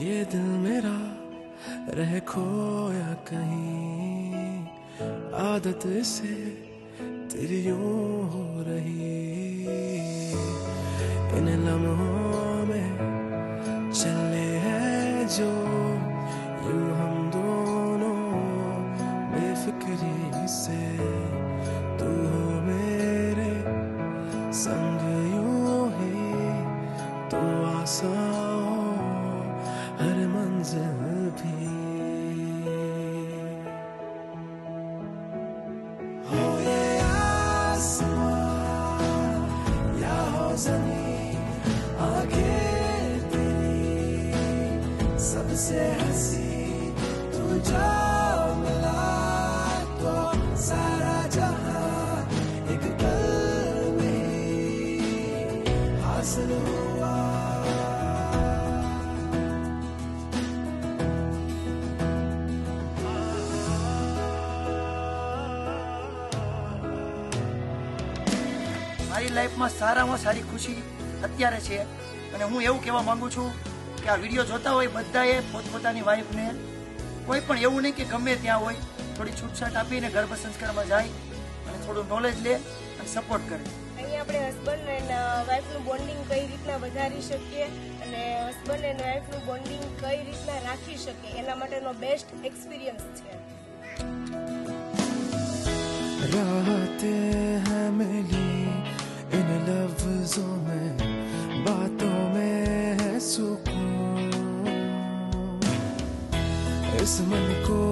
ये दिल मेरा रह खोया कहीं आदत से तेरी यूं हो रही इन लम्हों में चले हैं जो यूं हम दोनों बेफिक्री से तू हो मेरे संग यूं ही तो आसान सबसे हंसी तू जो मिला तो सारा जहां एक पल में ही हासिल हुआ મારી લાઈફમાં સારામાં સારી ખુશી અત્યારે છે. અને હું એવું કહેવા માંગુ છું કે આ વીડિયો જોતા હોય બધાએ પોતપોતાની વાઈફને કોઈ પણ એવું નહીં કે ગમે ત્યાં હોય થોડી છૂટછાટ આપીને ગર્ભ સંસ્કારમાં જાય અને થોડું નોલેજ લે અને સપોર્ટ કરે. અહીંયા આપણે હસબન્ડ વાઈફનું બોન્ડિંગ કઈ રીતના વધારી શકીએ અને હસબન્ડ એન્ડ વાઈફનું બોન્ડિંગ કઈ રીતના રાખી શકીએ એના માટેનો બેસ્ટ એક્સપિરિયન્સ છે. इस मन को